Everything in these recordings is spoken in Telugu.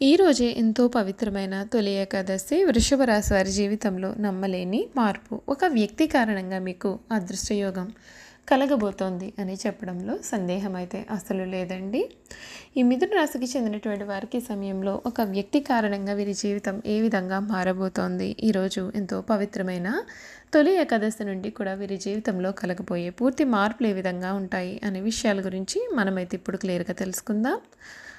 ఈరోజే ఎంతో పవిత్రమైన తొలి ఏకాదశి వృషభ రాశి వారి జీవితంలో నమ్మలేని మార్పు. ఒక వ్యక్తి కారణంగా మీకు అదృష్టయోగం కలగబోతోంది అని చెప్పడంలో సందేహం అయితే అసలు లేదండి. ఈ మిథున రాశికి చెందినటువంటి వారికి సమయంలో ఒక వ్యక్తి కారణంగా వీరి జీవితం ఏ విధంగా మారబోతోంది? ఈరోజు ఎంతో పవిత్రమైన తొలి ఏకాదశి నుండి కూడా వీరి జీవితంలో కలగబోయే పూర్తి మార్పులు ఏ విధంగా ఉంటాయి అనే విషయాల గురించి మనమైతే ఇప్పుడు క్లియర్గా తెలుసుకుందాం.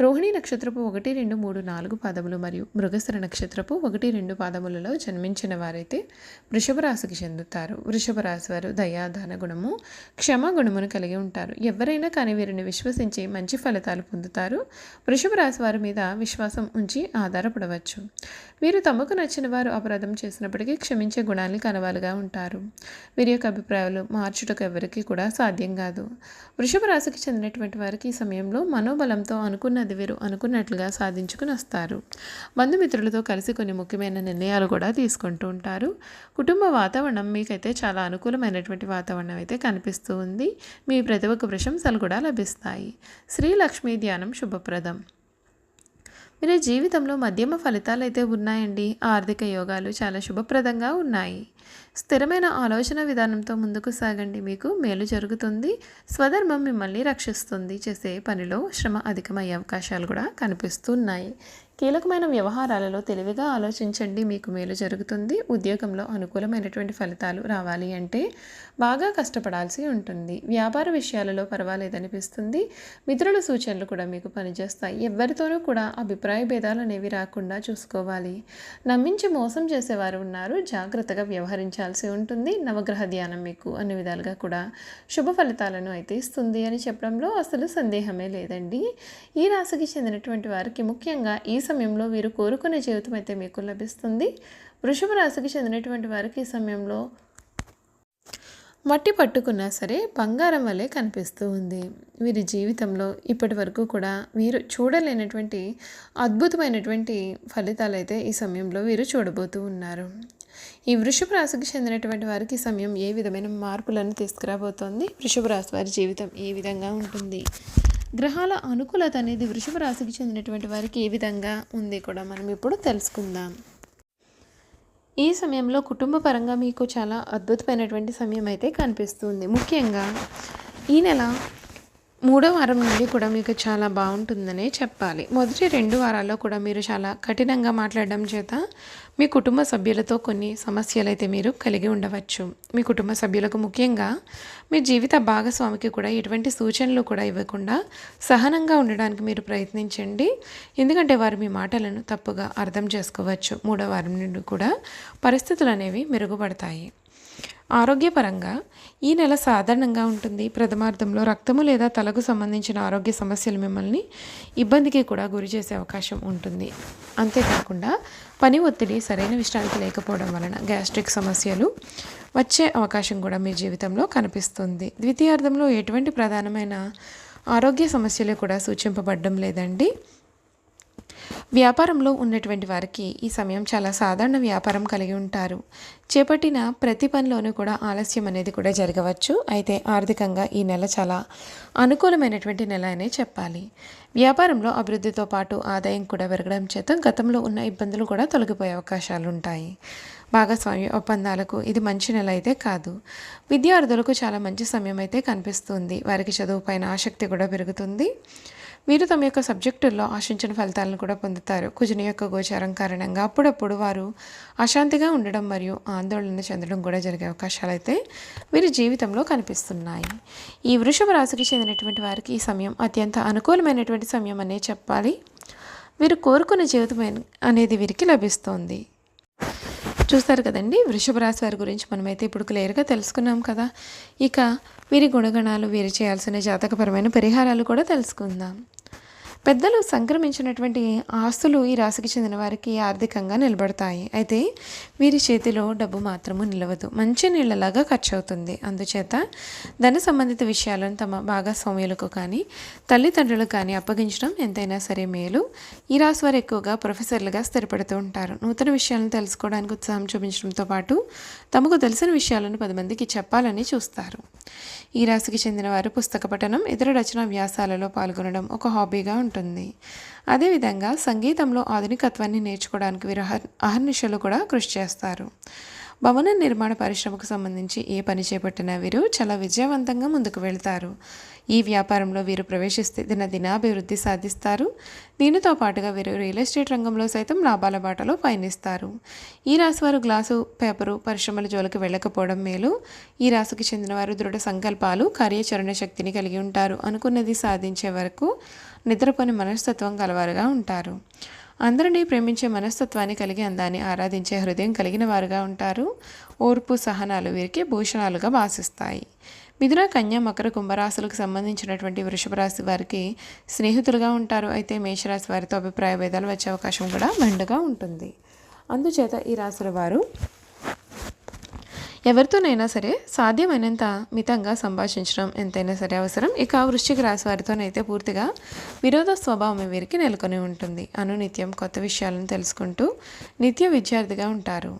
రోహిణి నక్షత్రపు ఒకటి రెండు మూడు నాలుగు పాదములు మరియు మృగశిర నక్షత్రపు ఒకటి రెండు పాదములలో జన్మించిన వారైతే వృషభ రాశికి చెందుతారు. వృషభ రాశి వారు దయాదాన గుణము క్షమా గుణమును కలిగి ఉంటారు. ఎవరైనా కానీ వీరిని విశ్వసించి మంచి ఫలితాలు పొందుతారు. వృషభ రాశి వారి మీద విశ్వాసం ఉంచి ఆధారపడవచ్చు. వీరు తమకు నచ్చిన వారు అపరాధం చేసినప్పటికీ క్షమించే గుణాన్ని కనవాలుగా ఉంటారు. వీరి యొక్క అభిప్రాయాలు మార్చుటకు ఎవరికి కూడా సాధ్యం కాదు. వృషభ రాశికి చెందినటువంటి వారికి ఈ సమయంలో మనోబలంతో అనుకున్న అది వీరు అనుకున్నట్లుగా సాధించుకుని వస్తారు. బంధుమిత్రులతో కలిసి కొన్ని ముఖ్యమైన నిర్ణయాలు కూడా తీసుకుంటూ ఉంటారు. కుటుంబ వాతావరణం మీకైతే చాలా అనుకూలమైనటువంటి వాతావరణం అయితే కనిపిస్తూ ఉంది. మీ ప్రతిభకు ప్రశంసలు కూడా లభిస్తాయి. శ్రీలక్ష్మి ధ్యానం శుభప్రదం. మీరు జీవితంలో మధ్యమ ఫలితాలు అయితే ఉన్నాయండి. ఆర్థిక యోగాలు చాలా శుభప్రదంగా ఉన్నాయి. స్థిరమైన ఆలోచన విధానంతో ముందుకు సాగండి. మీకు మేలు జరుగుతుంది. స్వధర్మం మిమ్మల్ని రక్షిస్తుంది. చేసే పనిలో శ్రమ అధికమయ్యే అవకాశాలు కూడా కనిపిస్తున్నాయి. కీలకమైన వ్యవహారాలలో తెలివిగా ఆలోచించండి మీకు మేలు జరుగుతుంది. ఉద్యోగంలో అనుకూలమైనటువంటి ఫలితాలు రావాలి అంటే బాగా కష్టపడాల్సి ఉంటుంది. వ్యాపార విషయాలలో పర్వాలేదనిపిస్తుంది. మిత్రుల సూచనలు కూడా మీకు పనిచేస్తాయి. ఎవరితోనూ కూడా అభిప్రాయ భేదాలు అనేవి రాకుండా చూసుకోవాలి. నమ్మించి మోసం చేసేవారు ఉన్నారు. జాగ్రత్తగా వ్యవహరించాల్సి ఉంటుంది. నవగ్రహ ధ్యానం మీకు అన్ని విధాలుగా కూడా శుభ ఫలితాలను అయితే ఇస్తుంది అని చెప్పడంలో అసలు సందేహమే లేదండి. ఈ రాశికి చెందినటువంటి వారికి ముఖ్యంగా ఈ సమయంలో వీరు కోరుకునే జీవితం అయితే మీకు లభిస్తుంది. వృషభ రాశికి చెందినటువంటి వారికి ఈ సమయంలో మట్టి పట్టుకున్నా సరే బంగారం వలె కనిపిస్తూ ఉంది. వీరి జీవితంలో ఇప్పటి వరకు కూడా వీరు చూడలేనటువంటి అద్భుతమైనటువంటి ఫలితాలు అయితే ఈ సమయంలో వీరు చూడబోతూ ఉన్నారు. ఈ వృషభ రాశికి చెందినటువంటి వారికి సమయం ఏ విధమైన మార్పులను తీసుకురాబోతోంది? వృషభ రాశి వారి జీవితం ఏ విధంగా ఉంటుంది? గ్రహాల అనుకూలత అనేది వృషభ రాశికి చెందినటువంటి వారికి ఏ విధంగా ఉంది కూడా మనం ఇప్పుడు తెలుసుకుందాం. ఈ సమయంలో కుటుంబ పరంగా మీకు చాలా అద్భుతమైనటువంటి సమయం అయితే కనిపిస్తుంది. ముఖ్యంగా ఈ నెల మూడో వారం నుండి కూడా మీకు చాలా బాగుంటుందనే చెప్పాలి. మొదటి రెండు వారాల్లో కూడా మీరు చాలా కఠినంగా మాట్లాడడం చేత మీ కుటుంబ సభ్యులతో కొన్ని సమస్యలు అయితే మీరు కలిగి ఉండవచ్చు. మీ కుటుంబ సభ్యులకు ముఖ్యంగా మీ జీవిత భాగస్వామికి కూడా ఎటువంటి సూచనలు కూడా ఇవ్వకుండా సహనంగా ఉండడానికి మీరు ప్రయత్నించండి. ఎందుకంటే వారు మీ మాటలను తప్పుగా అర్థం చేసుకోవచ్చు. మూడో వారం నుండి కూడా పరిస్థితులు అనేవి మెరుగుపడతాయి. ఆరోగ్యపరంగా ఈ నెల సాధారణంగా ఉంటుంది. ప్రథమార్థంలో రక్తము లేదా తలకు సంబంధించిన ఆరోగ్య సమస్యలు మిమ్మల్ని ఇబ్బందికి కూడా గురి చేసే అవకాశం ఉంటుంది. అంతేకాకుండా పని ఒత్తిడి సరైన విశ్రాంతి లేకపోవడం వలన గ్యాస్ట్రిక్ సమస్యలు వచ్చే అవకాశం కూడా మీ జీవితంలో కనిపిస్తుంది. ద్వితీయార్థంలో ఎటువంటి ప్రధానమైన ఆరోగ్య సమస్యలు కూడా సూచింపబడడం లేదండి. వ్యాపారంలో ఉన్నటువంటి వారికి ఈ సమయం చాలా సాధారణ వ్యాపారం కలిగి ఉంటారు. చేపట్టిన ప్రతి పనిలోనూ కూడా ఆలస్యం అనేది కూడా జరగవచ్చు. అయితే ఆర్థికంగా ఈ నెల చాలా అనుకూలమైనటువంటి నెల అనే చెప్పాలి. వ్యాపారంలో అభివృద్ధితో పాటు ఆదాయం కూడా పెరగడం చేత గతంలో ఉన్న ఇబ్బందులు కూడా తొలగిపోయే అవకాశాలు ఉంటాయి. భాగస్వామ్య ఒప్పందాలకు ఇది మంచి నెల అయితే కాదు. విద్యార్థులకు చాలా మంచి సమయం అయితే కనిపిస్తుంది. వారికి చదువు పైన ఆసక్తి కూడా పెరుగుతుంది. వీరు తమ యొక్క సబ్జెక్టుల్లో ఆశించిన ఫలితాలను కూడా పొందుతారు. కుజుని యొక్క గోచారం కారణంగా అప్పుడప్పుడు వారు అశాంతిగా ఉండడం మరియు ఆందోళన చెందడం కూడా జరిగే అవకాశాలు అయితే వీరి జీవితంలో కనిపిస్తున్నాయి. ఈ వృషభ రాశికి చెందినటువంటి వారికి ఈ సమయం అత్యంత అనుకూలమైనటువంటి సమయం అనే చెప్పాలి. వీరు కోరుకున్న జీవితం అనేది వీరికి లభిస్తోంది. చూస్తారు కదండి వృషభ రాశి వారి గురించి మనమైతే ఇప్పుడు క్లియర్గా తెలుసుకున్నాం కదా. ఇక వీరి గుణగణాలు వీరు చేయాల్సిన జాతకపరమైన పరిహారాలు కూడా తెలుసుకుందాం. పెద్దలు సంక్రమించినటువంటి ఆస్తులు ఈ రాశికి చెందిన వారికి ఆర్థికంగా నిలబడతాయి. అయితే వీరి చేతిలో డబ్బు మాత్రము నిలవదు. మంచి నీళ్ళలాగా ఖర్చు అవుతుంది అందుచేత ధన సంబంధిత విషయాలను తమ భాగస్వామ్యులకు కానీ తల్లిదండ్రులకు కానీ అప్పగించడం ఎంతైనా సరే మేలు. ఈ రాశి వారు ఎక్కువగా ప్రొఫెసర్లుగా స్థిరపడుతూ ఉంటారు. నూతన విషయాలను తెలుసుకోవడానికి ఉత్సాహం చూపించడంతో పాటు తమకు తెలిసిన విషయాలను పది మందికి చెప్పాలని చూస్తారు. ఈ రాశికి చెందిన వారు పుస్తక పఠనం ఇతర రచన వ్యాసాలలో పాల్గొనడం ఒక హాబీగా ఉంటుంది. అదేవిధంగా సంగీతంలో ఆధునికత్వాన్ని నేర్చుకోవడానికి వీరు అహర్నిశలు కూడా కృషి చేస్తారు. భవన నిర్మాణ పరిశ్రమకు సంబంధించి ఏ పని చేపట్టినా వీరు చాలా విజయవంతంగా ముందుకు వెళ్తారు. ఈ వ్యాపారంలో వీరు ప్రవేశిస్తే దిన దినాభివృద్ధి సాధిస్తారు. దీనితో పాటుగా వీరు రియల్ ఎస్టేట్ రంగంలో సైతం లాభాల బాటలో పయనిస్తారు. ఈ రాశి వారు గ్లాసు పేపరు పరిశ్రమల జోలికి వెళ్ళకపోవడం మేలు. ఈ రాశికి చెందిన వారు దృఢ సంకల్పాలు కార్యాచరణ శక్తిని కలిగి ఉంటారు అనుకున్నది సాధించే వరకు నిద్రపోని మనస్తత్వం కలవారుగా ఉంటారు. అందరినీ ప్రేమించే మనస్తత్వాన్ని కలిగి అందాన్ని ఆరాధించే హృదయం కలిగిన వారుగా ఉంటారు. ఓర్పు సహనాలు వీరికి భూషణాలుగా భాసిస్తాయి. మిథున కన్య మకర కుంభరాశులకు సంబంధించినటువంటి వృషభ రాశి వారికి స్నేహితులుగా ఉంటారు. అయితే మేషరాశి వారితో అభిప్రాయ భేదాలు వచ్చే అవకాశం కూడా మెండుగా ఉంటుంది. అందుచేత ఈ రాశుల వారు ఎవరితోనైనా సరే సాధ్యమైనంత మితంగా సంభాషించడం ఎంతైనా సరే అవసరం. ఇక వృశ్చిక రాశి వారితోనైతే పూర్తిగా విరోధ స్వభావం వీరికి నెలకొని ఉంటుంది. అనునిత్యం కొత్త విషయాలను తెలుసుకుంటూ నిత్య విద్యార్థిగా ఉంటారు.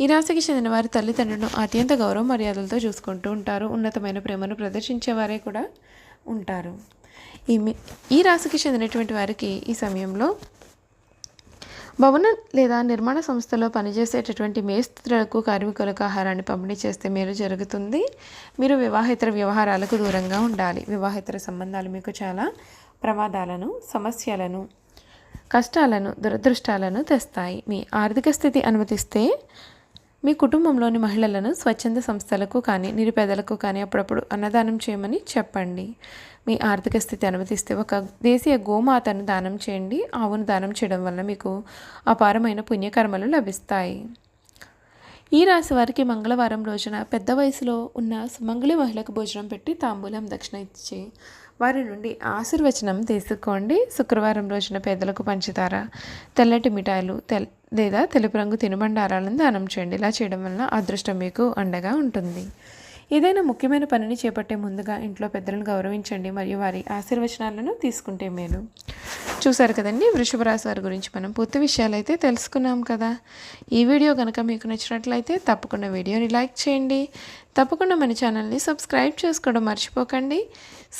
ఈ రాశికి చెందిన వారి తల్లిదండ్రులను అత్యంత గౌరవ మర్యాదలతో చూసుకుంటూ ఉంటారు. ఉన్నతమైన ప్రేమను ప్రదర్శించేవారే కూడా ఉంటారు. ఈ ఈ రాశికి చెందినటువంటి వారికి ఈ సమయంలో భవన లేదా నిర్మాణ సంస్థలో పనిచేసేటటువంటి మేస్త్రులకు కార్మికులకు ఆహారాన్ని పంపిణీ చేస్తే మేలు జరుగుతుంది. మీరు వివాహేతర వ్యవహారాలకు దూరంగా ఉండాలి. వివాహేతర సంబంధాలు మీకు చాలా ప్రమాదాలను సమస్యలను కష్టాలను దురదృష్టాలను తెస్తాయి. మీ ఆర్థిక స్థితి అనుమతిస్తే మీ కుటుంబంలోని మహిళలను స్వచ్ఛంద సంస్థలకు కానీ నిరుపేదలకు కానీ అప్పుడప్పుడు అన్నదానం చేయమని చెప్పండి. మీ ఆర్థిక స్థితి అనుమతిస్తే ఒక దేశీయ గోమాతను దానం చేయండి. ఆవును దానం చేయడం వల్ల మీకు అపారమైన పుణ్యకర్మలు లభిస్తాయి. ఈ రాశి వారికి మంగళవారం రోజున పెద్ద వయసులో ఉన్న సుమంగళి మహిళకు భోజనం పెట్టి తాంబూలం దక్షిణ ఇచ్చి వారి నుండి ఆశీర్వచనం తీసుకోండి. శుక్రవారం రోజున పేదలకు పంచుతారా తెల్లటి మిఠాయిలు తెల్ లేదా తెలుపు రంగు తినుబండారాలను దానం చేయండి. ఇలా చేయడం వలన అదృష్టం మీకు అండగా ఉంటుంది. ఏదైనా ముఖ్యమైన పనిని చేపట్టే ముందుగా ఇంట్లో పెద్దలను గౌరవించండి మరియు వారి ఆశీర్వచనాలను తీసుకుంటే మేలు. చూశారు కదండి? వృషభ రాశి వారి గురించి మనం పూర్తి విషయాలు అయితే తెలుసుకున్నాం కదా. ఈ వీడియో కనుక మీకు నచ్చినట్లయితే తప్పకుండా వీడియోని లైక్ చేయండి. తప్పకుండా మన ఛానల్ని సబ్స్క్రైబ్ చేసుకోవడం మర్చిపోకండి.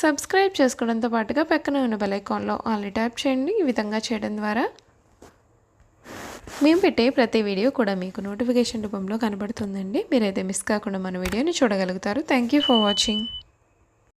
సబ్స్క్రైబ్ చేసుకోవడంతో పాటుగా పక్కన ఉన్న బెల్ ఐకాన్లో ఆల్ని ట్యాప్ చేయండి. ఈ విధంగా చేయడం ద్వారా మేము పెట్టే ప్రతి వీడియో కూడా మీకు నోటిఫికేషన్ రూపంలో కనబడుతుందండి. మీరైతే మిస్ కాకుండా మన వీడియోని చూడగలుగుతారు. Thank you for watching